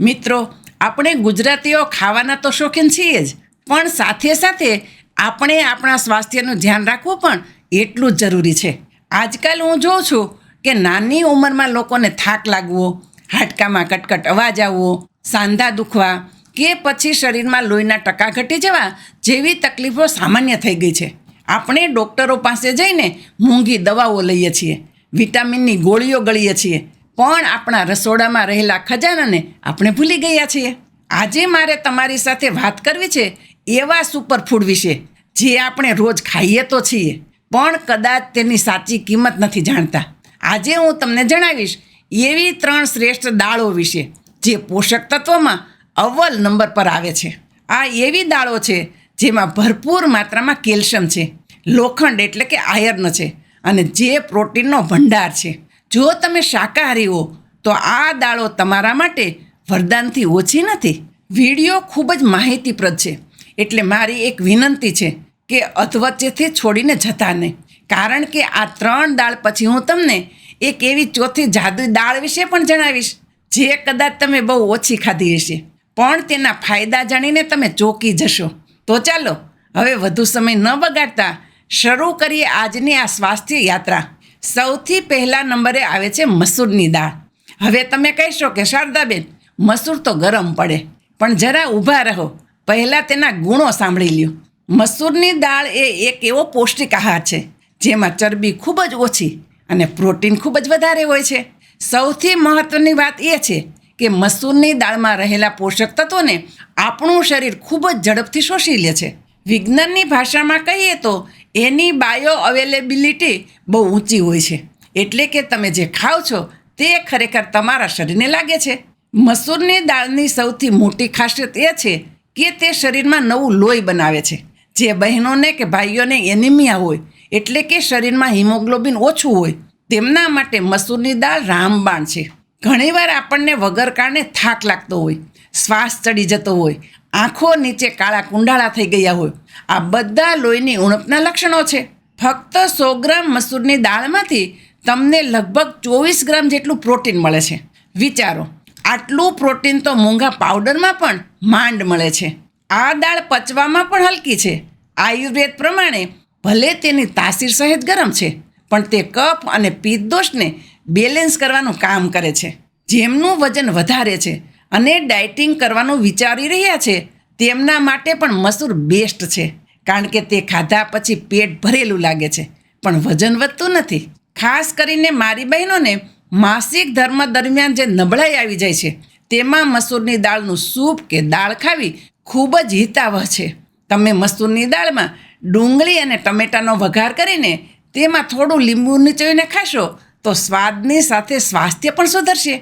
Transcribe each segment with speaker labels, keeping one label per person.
Speaker 1: મિત્રો, આપણે ગુજરાતીઓ ખાવાના તો શોખીન છીએ જ, પણ સાથે સાથે આપણે આપણા સ્વાસ્થ્યનું ધ્યાન રાખવું પણ એટલું જ જરૂરી છે. આજકાલ હું જોઉં છું કે નાની ઉંમરમાં લોકોને થાક લાગવો, હાડકામાં કટકટ અવાજ આવવો, સાંધા દુખવા કે પછી શરીરમાં લોહીના ટકા ઘટી જવા જેવી તકલીફો સામાન્ય થઈ ગઈ છે. આપણે ડૉક્ટરો પાસે જઈને મોંઘી દવાઓ લઈએ છીએ, વિટામિનની ગોળીઓ ગળીએ છીએ પણ આપણા રસોડામાં રહેલા ખજાનાને આપણે ભૂલી ગયા છીએ. આજે મારે તમારી સાથે વાત કરવી છે એવા સુપરફૂડ વિશે, જે આપણે રોજ ખાઈએ તો છીએ, પણ કદાચ તેની સાચી કિંમત નથી જાણતા. આજે હું તમને જણાવીશ એવી ત્રણ શ્રેષ્ઠ દાળો વિશે, જે પોષક તત્વમાં અવ્વલ નંબર પર આવે છે. આ એવી દાળો છે જેમાં ભરપૂર માત્રામાં કેલ્શિયમ છે, લોખંડ એટલે કે આયર્ન છે, અને જે પ્રોટીનનો ભંડાર છે. જો તમે શાકાહારી હો, તો આ દાળો તમારા માટે વરદાનથી ઓછી નથી. વીડિયો ખૂબ જ માહિતીપ્રદ છે. એટલે મારી એક વિનંતી છે કે અધવચ્ચેથી છોડીને જતા નહીં. કારણ કે આ ત્રણ દાળ પછી હું તમને એક એવી ચોથી જાદુ દાળ વિશે પણ જણાવીશ, જે કદાચ તમે બહુ ઓછી ખાધી હશે. પણ તેના ફાયદા જાણીને તમે ચોંકી જશો. તો ચાલો, હવે વધુ સમય ન બગાડતા શરૂ કરીએ આજની આ સ્વાસ્થ્ય યાત્રા. સૌથી પહેલા નંબરે આવે છે મસૂરની દાળ. હવે તમે કહેશો કે શારદાબેન, મસૂર તો ગરમ પડે, પણ જરા ઊભા રહો. પહેલાં તેના ગુણો સાંભળી લ્યો. મસૂરની દાળ એ એક એવો પૌષ્ટિક આહાર છે, જેમાં ચરબી ખૂબ જ ઓછી અને પ્રોટીન ખૂબ જ વધારે હોય છે. સૌથી મહત્ત્વની વાત એ છે કે મસૂરની દાળમાં રહેલા પોષક તત્વોને આપણું શરીર ખૂબ જ ઝડપથી શોષી લે છે. વિજ્ઞાનની ભાષામાં કહીએ તો એની બાયો અવેલેબિલિટી બહુ ઊંચી હોય છે. એટલે કે તમે જે ખાવ છો, તે ખરેખર તમારા શરીરને લાગે છે. મસૂરની દાળની સૌથી મોટી ખાસિયત એ છે કે તે શરીરમાં નવું લોહી બનાવે છે. જે બહેનોને કે ભાઈઓને એનિમિયા હોય, એટલે કે શરીરમાં હિમોગ્લોબિન ઓછું હોય, તેમના માટે મસૂરની દાળ રામબાણ છે. ઘણીવાર આપણને વગર કારણે થાક લાગતો હોય, શ્વાસ ચડી જતો હોય આંખો નીચે કાળા કુંડાળા થઈ ગયા હોય. આ બધા લોહીની ઉણપના લક્ષણો છે. ફક્ત સો ગ્રામ મસૂરની દાળમાંથી તમને લગભગ ચોવીસ ગ્રામ જેટલું પ્રોટીન મળે છે. વિચારો, આટલું પ્રોટીન તો મોંઘા પાવડરમાં પણ માંડ મળે છે. આ દાળ પચવામાં પણ હલકી છે. આયુર્વેદ પ્રમાણે ભલે તેની તાસીર સહેજ ગરમ છે, પણ તે કફ અને પિત્ત દોષને બેલેન્સ કરવાનું કામ કરે છે. જેમનું વજન વધારે છે અને ડાયટિંગ કરવાનું વિચારી રહ્યા છે, તેમના માટે પણ મસૂર બેસ્ટ છે, કારણ કે તે ખાધા પછી પેટ ભરેલું લાગે છે. પણ વજન વધતું નથી. ખાસ કરીને મારી બહેનોને માસિક ધર્મ દરમિયાન જે નબળાઈ આવી જાય છે, તેમાં મસૂરની દાળનું સૂપ કે દાળ ખાવી ખૂબ જ હિતાવહ છે. તમે મસૂરની દાળમાં ડુંગળી અને ટમેટાનો વઘાર કરીને તેમાં થોડું લીંબુ નીચોઈને ખાશો, તો સ્વાદની સાથે સ્વાસ્થ્ય પણ સુધરશે.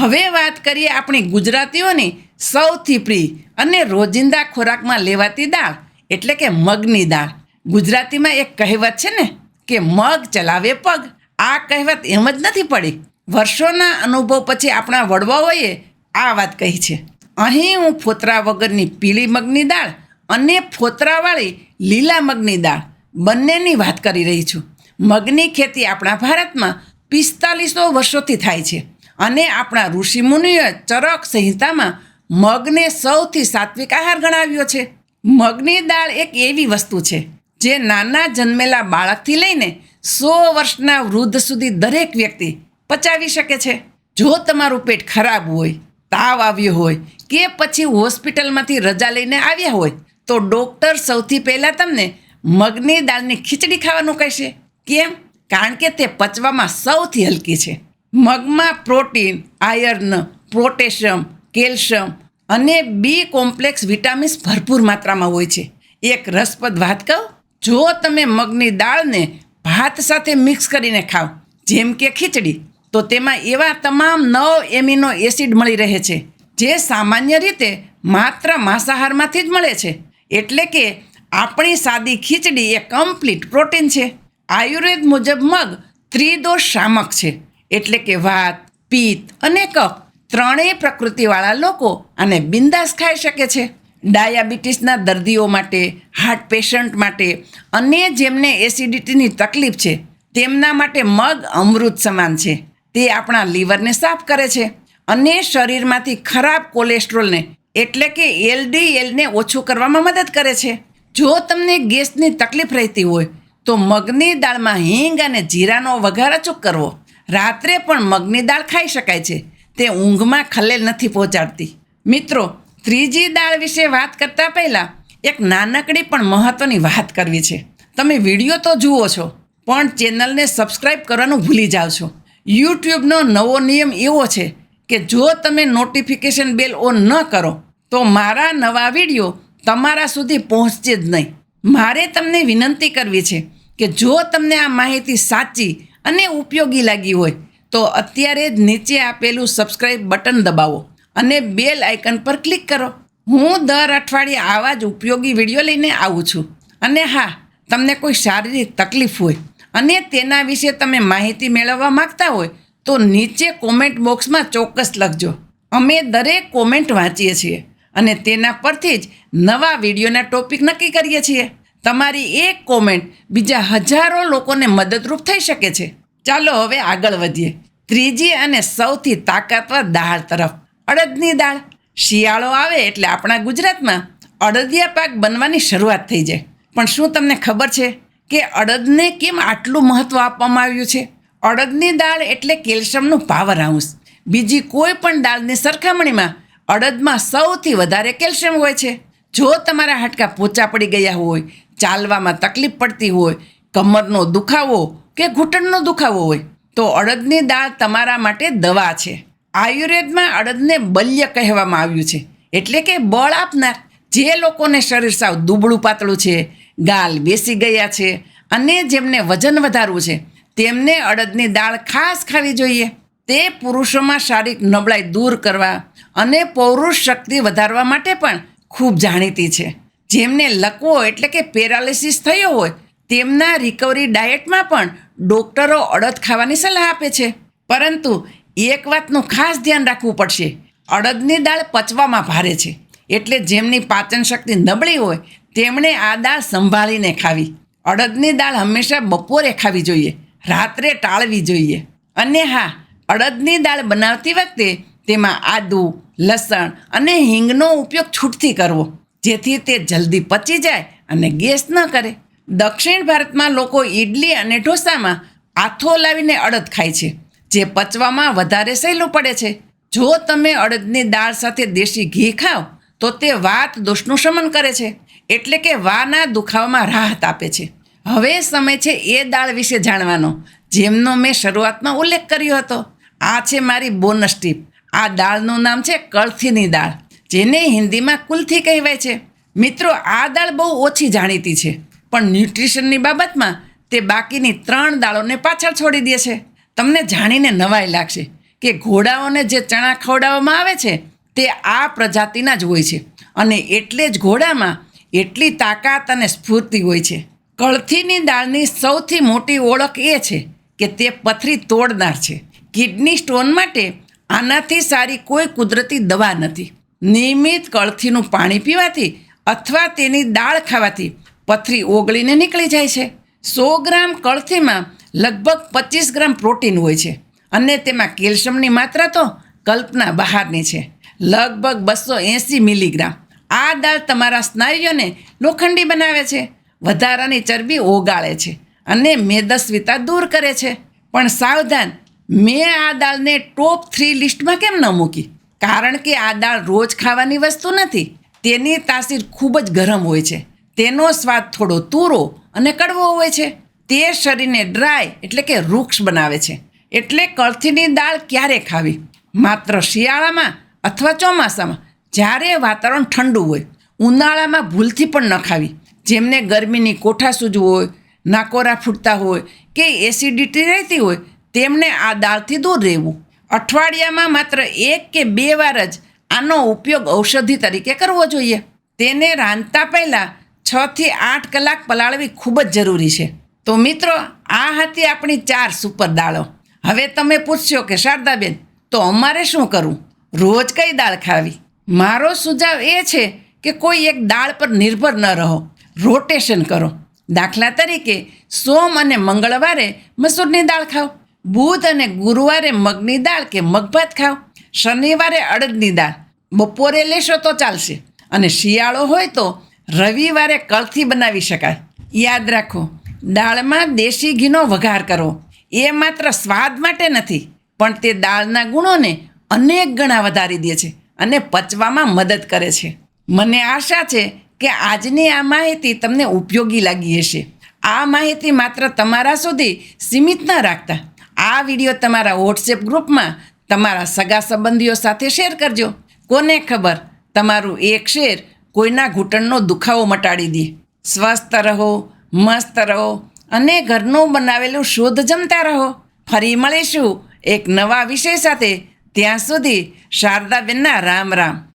Speaker 1: હવે વાત કરીએ આપણી ગુજરાતીઓની સૌથી પ્રિય અને રોજિંદા ખોરાકમાં લેવાતી દાળ, એટલે કે મગની દાળ. ગુજરાતીમાં એક કહેવત છે ને કે મગ ચલાવે પગ. આ કહેવત એમ જ નથી પડી. વર્ષોના અનુભવ પછી આપણા વડવાઓએ આ વાત કહી છે. અહીં હું ફોતરા વગરની પીળી મગની દાળ અને ફોતરાવાળી લીલા મગની દાળ બંનેની વાત કરી રહી છું. મગની ખેતી આપણા ભારતમાં પિસ્તાલીસો વર્ષોથી થાય છે. અને આપણા ઋષિમુનિઓએ ચરક સંહિતામાં મગને સૌથી સાત્વિક આહાર ગણાવ્યો છે. મગની દાળ એક એવી વસ્તુ છે જે નાના જન્મેલા બાળકથી લઈને સો વર્ષના વૃદ્ધ સુધી દરેક વ્યક્તિ પચાવી શકે છે. જો તમારું પેટ ખરાબ હોય, તાવ આવ્યો હોય કે પછી હોસ્પિટલમાંથી રજા લઈને આવ્યા હોય, તો ડૉક્ટર સૌથી પહેલાં તમને મગની દાળની ખીચડી ખાવાનું કહેશે. કેમ? કારણ કે તે પચવામાં સૌથી હલકી છે. મગમાં પ્રોટીન, આયર્ન, પોટેશિયમ, કેલ્શિયમ અને બી કોમ્પ્લેક્સ વિટામિન્સ ભરપૂર માત્રામાં હોય છે. એક રસપ્રદ વાત કહું, જો તમે મગની દાળને ભાત સાથે મિક્સ કરીને ખાઓ, જેમ કે ખીચડી, તો તેમાં એવા તમામ નવ એમિનો એસિડ મળી રહે છે, જે સામાન્ય રીતે માત્ર માંસાહારમાંથી જ મળે છે. એટલે કે આપણી સાદી ખીચડી એ કમ્પ્લીટ પ્રોટીન છે. આયુર્વેદ મુજબ મગ ત્રિદોષ શામક છે. એટલે કે વાત, પિત્ત અને કફ ત્રણેય પ્રકૃતિવાળા લોકો આને બિંદાસ ખાઈ શકે છે. ડાયાબિટીસના દર્દીઓ માટે હાર્ટ પેશન્ટ માટે અને જેમને એસિડિટીની તકલીફ છે, તેમના માટે મગ, અમૃત સમાન છે. તે આપણા લીવરને સાફ કરે છે અને શરીરમાંથી ખરાબ કોલેસ્ટ્રોલને એટલે કે એલડીએલને ઓછું કરવામાં મદદ કરે છે. જો તમને ગેસની તકલીફ રહેતી હોય, તો મગની દાળમાં હિંગ અને જીરાનો વઘાર અચૂક કરવો. રાત્રે પણ મગની દાળ ખાઈ શકાય છે. તે ઊંઘમાં ખલેલ નથી પહોંચાડતી. મિત્રો, ત્રીજી દાળ વિશે વાત કરતાં પહેલાં એક નાનકડી પણ મહત્ત્વની વાત કરવી છે. તમે વીડિયો તો જુઓ છો, પણ ચેનલને સબસ્ક્રાઈબ કરવાનું ભૂલી જાઓ છો. યુટ્યુબનો નવો નિયમ એવો છે કે જો તમે નોટિફિકેશન બેલ ઓન ન કરો, તો મારા નવા વીડિયો તમારા સુધી પહોંચશે જ નહીં. મારે તમને વિનંતી કરવી છે કે જો તમને આ માહિતી સાચી અને ઉપયોગી લાગી હોય, તો અત્યારે જ નીચે આપેલું સબસ્ક્રાઇબ બટન દબાવો અને બેલ આઇકન પર ક્લિક કરો. હું દર અઠવાડિયે આવા જ ઉપયોગી વીડિયો લઈને આવું છું. અને હા, તમને કોઈ શારીરિક તકલીફ હોય અને તેના વિશે તમે માહિતી મેળવવા માંગતા હોય, તો નીચે કોમેન્ટ બોક્સમાં ચોક્કસ લખજો. અમે દરેક કોમેન્ટ વાંચીએ છીએ અને તેના પરથી જ નવા વિડીયોના ટોપિક નક્કી કરીએ છીએ. તમારી એક કોમેન્ટ બીજા હજારો લોકોને મદદરૂપ થઈ શકે છે. ચાલો હવે આગળ વધીએ. ત્રીજી અને સૌથી તાકાતવર દાળ તરફ. અડદની દાળ. શિયાળો આવે એટલે આપણા ગુજરાતમાં અડદિયા પાક બનવાની શરૂઆત થઈ જાય. પણ શું તમને ખબર છે કે અડદને કેમ આટલું મહત્ત્વ આપવામાં આવ્યું છે? અડદની દાળ એટલે કેલ્શિયમનું પાવર હાઉસ બીજી કોઈ પણ દાળની સરખામણીમાં અડદમાં સૌથી વધારે કેલ્શિયમ હોય છે. જો તમારા હાડકાં પોચા પડી ગયા હોય ચાલવામાં તકલીફ પડતી હોય, કમરનો દુખાવો કે ઘૂંટણનો દુખાવો હોય, તો અડદની દાળ તમારા માટે દવા છે. આયુર્વેદમાં અડદને બલ્ય કહેવામાં આવ્યું છે. એટલે કે બળ આપનાર જે લોકોને શરીર સાવ દુબળું પાતળું છે, ગાલ બેસી ગયા છે અને જેમને વજન વધારવું છે, તેમને અડદની દાળ ખાસ ખાવી જોઈએ. તે પુરુષોમાં શારીરિક નબળાઈ દૂર કરવા અને પૌરુષ શક્તિ વધારવા માટે પણ ખૂબ જાણીતી છે. જેમને લકવો એટલે કે પેરાલિસિસ થયો હોય, તેમના રિકવરી ડાયટમાં પણ ડોક્ટરો અડદ ખાવાની સલાહ આપે છે. પરંતુ એક વાતનું ખાસ ધ્યાન રાખવું પડશે, અડદની દાળ પચવામાં ભારે છે. એટલે જેમની પાચન શક્તિ નબળી હોય, તેમણે આ દાળ સંભાળીને ખાવી. અડદની દાળ હંમેશા બપોરે ખાવી જોઈએ, રાત્રે ટાળવી જોઈએ. અને હા, અડદની દાળ બનાવતી વખતે તેમાં આદુ, લસણ અને હિંગનો ઉપયોગ છૂટથી કરવો. જેથી તે જલ્દી પચી જાય અને ગેસ ન કરે. દક્ષિણ ભારતમાં લોકો ઈડલી અને ઢોસામાં આથો લાવીને અડદ ખાય છે, જે પચવામાં વધારે સહેલું પડે છે. જો તમે અડદની દાળ સાથે દેશી ઘી ખાઓ, તો તે વાત દોષનું શમન કરે છે, એટલે કે વાના દુખાવામાં રાહત આપે છે. હવે સમય છે એ દાળ વિશે જાણવાનો, જેમનો મેં શરૂઆતમાં ઉલ્લેખ કર્યો હતો. આ છે મારી બોનસ ટીપ. આ દાળનું નામ છે કળથીની દાળ. જેને હિન્દીમાં કુલથી કહેવાય છે. મિત્રો, આ દાળ બહુ ઓછી જાણીતી છે, પણ ન્યુટ્રિશનની બાબતમાં તે બાકીની ત્રણ દાળોને પાછળ છોડી દે છે. તમને જાણીને નવાઈ લાગશે કે ઘોડાઓને જે ચણા ખવડાવવામાં આવે છે, તે આ પ્રજાતિના જ હોય છે. અને એટલે જ ઘોડામાં એટલી તાકાત અને સ્ફૂર્તિ હોય છે. કળથીની દાળની સૌથી મોટી ઓળખ એ છે કે તે પથરી તોડનાર છે. કિડની સ્ટોન માટે આનાથી સારી કોઈ કુદરતી દવા નથી. નિયમિત કળથીનું પાણી પીવાથી અથવા તેની દાળ ખાવાથી પથરી ઓગળીને નીકળી જાય છે. સો ગ્રામ કળથીમાં લગભગ પચીસ ગ્રામ પ્રોટીન હોય છે અને તેમાં કેલ્શિયમની માત્રા તો કલ્પના બહારની છે. લગભગ બસો એંસી મિલીગ્રામ. આ દાળ તમારા સ્નાયુઓને લોખંડી બનાવે છે, વધારાની ચરબી ઓગાળે છે અને મેદસ્વીતા દૂર કરે છે. પણ સાવધાન, મેં આ દાળને ટોપ થ્રી લિસ્ટમાં કેમ ન મૂકી? કારણ કે આ દાળ રોજ ખાવાની વસ્તુ નથી. તેની તાસીર ખૂબ જ ગરમ હોય છે. તેનો સ્વાદ થોડો તૂરો અને કડવો હોય છે. તે શરીરને ડ્રાય એટલે કે વૃક્ષ બનાવે છે. એટલે કળથીની દાળ ક્યારે ખાવી? માત્ર શિયાળામાં અથવા ચોમાસામાં? જ્યારે વાતાવરણ ઠંડુ હોય. ઉનાળામાં ભૂલથી પણ ન ખાવી. જેમને ગરમીની કોઠા સૂજવું હોય, નાકોરા ફૂટતા હોય કે એસિડિટી રહેતી હોય, તેમને આ દાળથી દૂર રહેવું. અઠવાડિયામાં માત્ર એક કે બે વાર જ આનો ઉપયોગ ઔષધિ તરીકે કરવો જોઈએ. તેને રાંધતા પહેલાં છથી આઠ કલાક પલાળવી ખૂબ જ જરૂરી છે. તો મિત્રો, આ હતી આપણી ચાર સુપર દાળો. હવે તમે પૂછશો કે, શારદાબેન, તો અમારે શું કરવું? રોજ કઈ દાળ ખાવી? મારો સુઝાવ એ છે કે કોઈ એક દાળ પર નિર્ભર ન રહો. રોટેશન કરો. દાખલા તરીકે, સોમ અને મંગળવારે મસૂરની દાળ ખાઓ. બુધ અને ગુરુવારે મગની દાળ કે મગભાત ખાઓ? શનિવારે અડદની દાળ. બપોરે લેશો તો ચાલશે. અને શિયાળો હોય તો રવિવારે કળથી બનાવી શકાય. યાદ રાખો, દાળમાં દેશી ઘીનો વઘાર કરો. એ માત્ર સ્વાદ માટે નથી, પણ તે દાળના ગુણોને અનેક ગણા વધારી દે છે અને પચવામાં મદદ કરે છે. મને આશા છે કે આજની આ માહિતી તમને ઉપયોગી લાગી હશે. આ માહિતી માત્ર તમારા સુધી સીમિત ન રાખતા. આ વીડિયો તમારા વોટ્સએપ ગ્રુપમાં તમારા સગા સંબંધીઓ સાથે શેર કરજો. કોને ખબર તમારું એક શેર કોઈના ઘૂંટણનો દુખાવો મટાડી દે. સ્વસ્થ રહો, મસ્ત રહો અને ઘરનું બનાવેલું શોધ જમતા રહો. ફરી મળીશું એક નવા વિષય સાથે. ત્યાં સુધી શારદાબેનના રામ રામ.